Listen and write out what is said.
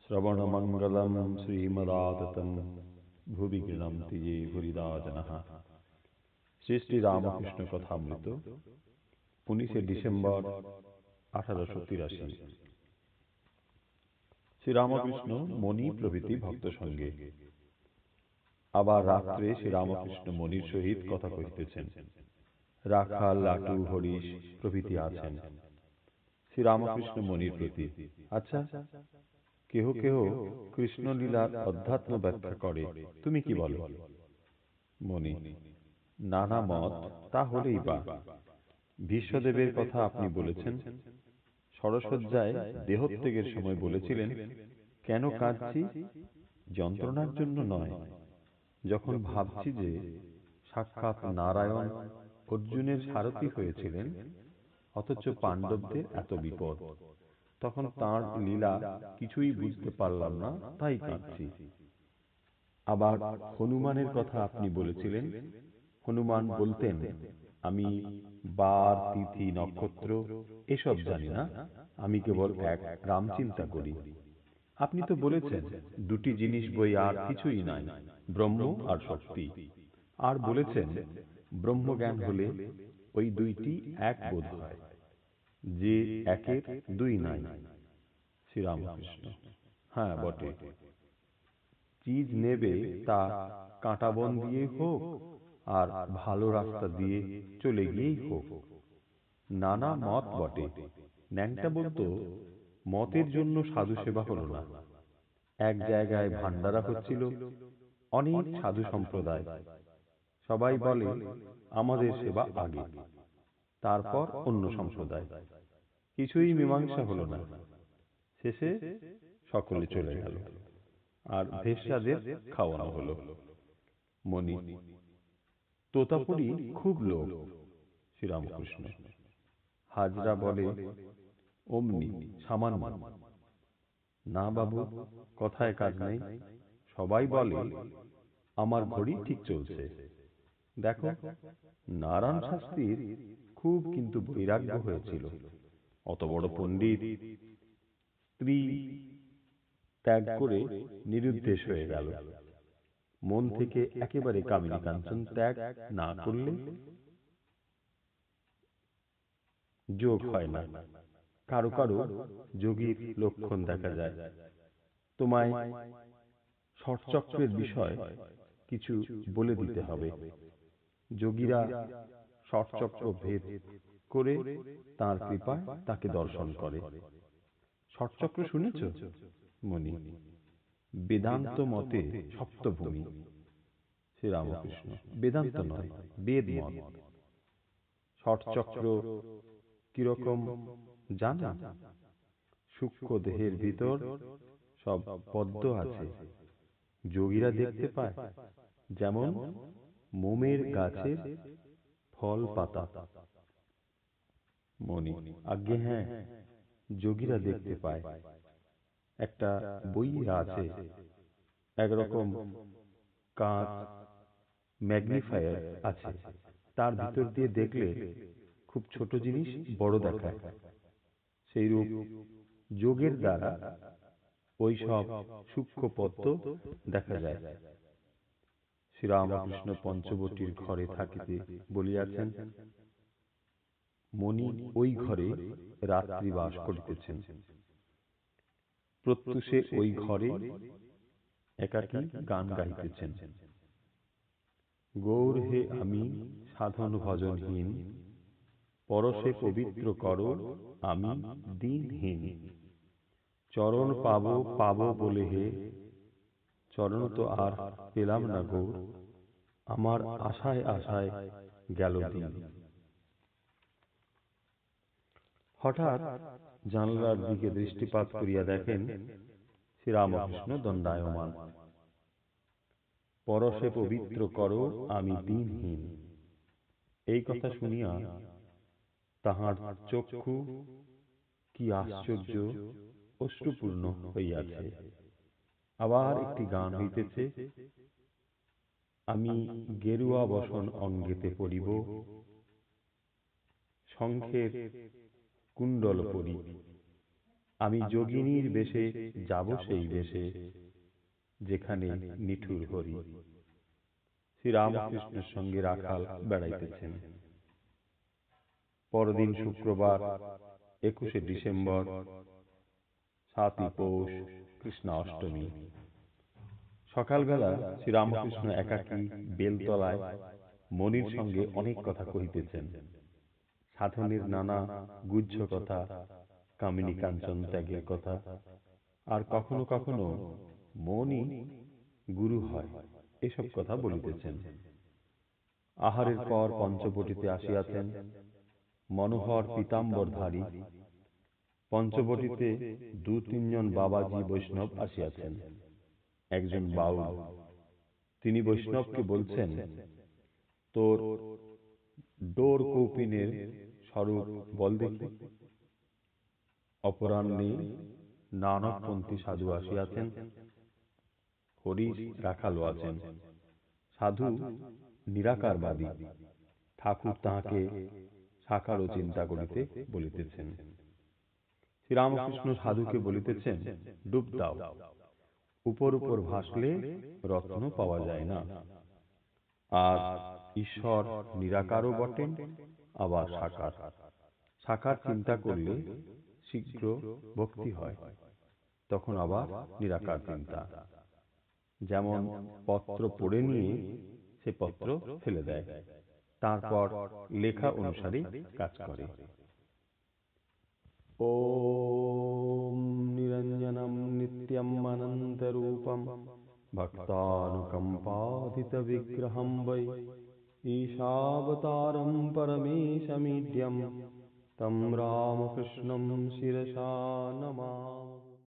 শ্রবণমঙ্গলম শ্রীমদাততম ভুবি শ্রী শ্রী রামকৃষ্ণ কথামৃত উনিশে ডিসেম্বর আঠারোশো তিরাশি শ্রীরামকৃষ্ণ মণি প্রভৃতি ভক্ত সঙ্গে আবার রাত্রে শ্রীরামকৃষ্ণ মণির সহিত কথা কহিতেছেন। রাখাল লাটু হরিশ প্রভৃতি আছেন। শ্রীরামকৃষ্ণ মণির প্রতি। আচ্ছা কেহ কেহ কৃষ্ণলীলার অধ্যাত্ম ব্যাখ্যা করে, তুমি কি বলো? মণি নানা মত, তা হলেই বা। ভীষ্মদেবের কথা আপনি বলেছেন। সরসজ্জায় দেহত্যাগের সময় বলেছিলেন, কেন কাঁদছি? যন্ত্রণার জন্য নয়। যখন ভাবছি যে সাক্ষাৎ নারায়ণ অর্জুনের সারথী হয়েছিলেন অথচ পাণ্ডবদের এত বিপদ। তখন তাঁর লীলা কিছুই বুঝতে পারলাম না তাই কাঁদছি। আবার হনুমানের কথা আপনি বলেছিলেন হনুমান বলতেন আমি বার তিথি নক্ষত্র এসব জানি না আমি কেবল এক রাম চিন্তা করি। আপনি তো বলেছেন দুটি জিনিস বই আর কিছুই নাই ব্রহ্ম আর শক্তি। আর বলেছেন ব্রহ্মজ্ঞান হলে ওই দুইটি এক বোধ হয়, যে একের দুই নাই। শ্রীরামকৃষ্ণ। হ্যাঁ বটে। চিজ নেবে তা কাঁটাবন দিয়ে হোক আর ভালো রাস্তা দিয়ে চলে গিয়েই হোক। নানা মত বটে। ন্যাংটা বলতো মতের জন্য সাধু সেবা হলো না। এক জায়গায় ভান্ডারা হচ্ছিল, অনেক সাধু সম্প্রদায়। সবাই বলে আমাদের সেবা আগে। তারপর অন্য সম্প্রদায়। কিছুই মীমাংসা হলো না। শেষে সকলে চলে গেল। আর ভেষাদের খাওয়ানো হলো। মনি তোতাপুরি খুব লোক শ্রীরামকৃষ্ণ। হাজরা বলে অমনি সামান্য। না বাবু কথায় কাজ নেই। সবাই বলে আমার ঘড়ি ঠিক চলছে। দেখো, নারায়ণ শাস্ত্রীর খুব কিন্তু বৈরাগ্য হয়েছিল। অত বড় পণ্ডিত স্ত্রী ত্যাগ করে নিরুদ্দেশ হয়ে গেল। মন থেকে একেবারে কামিনী কাঞ্চন ত্যাগ না করলে যোগ হয় না। কারও কারও যোগীর লক্ষণ দেখা যায়। তোমায় ষটচক্রের বিষয় কিছু বলে দিতে হবে। যোগীরা ষটচক্র ভেদ করে তার কৃপায় তাকে দর্শন করে। ষটচক্র শুনেছ? মনি বেদান্ত মতে সপ্তভূমি। শ্রীরামকৃষ্ণ বেদান্ত নয় বেদ মত। ষটচক্র কীরকম জানা? সূক্ষ্ম দেহের ভিতর সব পদ্ম আছে। যোগীরা দেখতে পায় যেমন মোমের গাছের ফল পাতা। মনি আজ্ঞে হ্যাঁ যোগীরা দেখতে পায়। একটা বই আছে, একরকম কাঁচ ম্যাগনিফায়ার আছে। তার ভিতর দিয়ে দেখলে খুব ছোট জিনিস বড় দেখায়। সেই রূপ যোগের দ্বারা ওই সব সূক্ষ্ম পদ্ম দেখা যায়। শ্রীরামকৃষ্ণ পঞ্চবটির ঘরে থাকিতে বলিয়াছেন, মণি ওই ঘরে রাত্রি বাস করিতেছেন। প্রত্যুষে ওই ঘরে একাকী গান গাইতেছেন গৌর হে আমি সাধন ভজনহীন, পরশে পবিত্র কর আমি দিনহীন। চরণ পাব পাব বলে হে চরণ তো আর পেলাম না গৌর। আমার আশায় আশায় গেল দিন। হঠাৎ জানলার দিকে দৃষ্টিপাত করিয়া দেখেন শ্রীরামকৃষ্ণ দণ্ডায়মান। পরশে পবিত্র করো আমি দিনহীন। এই কথা শুনিয়া তাহার চক্ষু কি আশ্চর্য অশ্রুপূর্ণ হইয়াছে। আবার একটি গান হইতেছে, আমি গেরুয়া বসন অঙ্গেতে পড়িব, শঙ্খের কুণ্ডল পরি আমি যোগিনীর বেশে যাব সেই বেশে যেখানে নিঠুর হরি। শ্রীরামকৃষ্ণের সঙ্গে রাখাল বেড়াইতেছেন। পরদিন শুক্রবার, একুশে ডিসেম্বর সাতই পৌষ কৃষ্ণ অষ্টমী সকালবেলা শ্রীরামকৃষ্ণ একাকী বেলতলায় মনির সঙ্গে অনেক কথা কহিতেছেন। সাধনের নানা গুহ্য কথা কামিনী কাঞ্চন ত্যাগের কথা। আর কখনো কখনো মনই গুরু হয়, এসব কথা বলিতেছেন। আহারের পর পঞ্চবটিতে আসিয়াছেন। মনোহর পীতাম্বরধারী পঞ্চবটিতে দু তিনজন বাবাজি বৈষ্ণব আসিয়াছেন। একজন বাউল। তিনি বৈষ্ণবকে বলছেন, তোর ডোর কৌপিনের স্বরূপ বল দেখি। অপরাহ্নে নানকপন্থী সাধু আসিয়াছেন, হরিশ রাখালো আছেন। সাধু নিরাকারবাদী, ঠাকুর তাহাকে সাকারও চিন্তা করিতে বলিতেছেন। শ্রীরামকৃষ্ণ সাধুকে বলিতেছেন, ডুব দাও। উপর উপর ভাসলে রত্ন পাওয়া যায় না। আর ঈশ্বর নিরাকারও বটেন, আবার সাকার। সাকার চিন্তা করলে শীঘ্র ভক্তি হয়, তখন আবার নিরাকার চিন্তা। যেমন পত্র পড়ে নিয়ে সে পত্র ফেলে দেয়, তারপর লেখা অনুসারে কাজ করে। ॐ निरञ्जनं नित्यम् भक्तानुकम्पादितविग्रहं वै ईशावतारं परमेशमीड्यं तं रामकृष्णं शिरसा नमा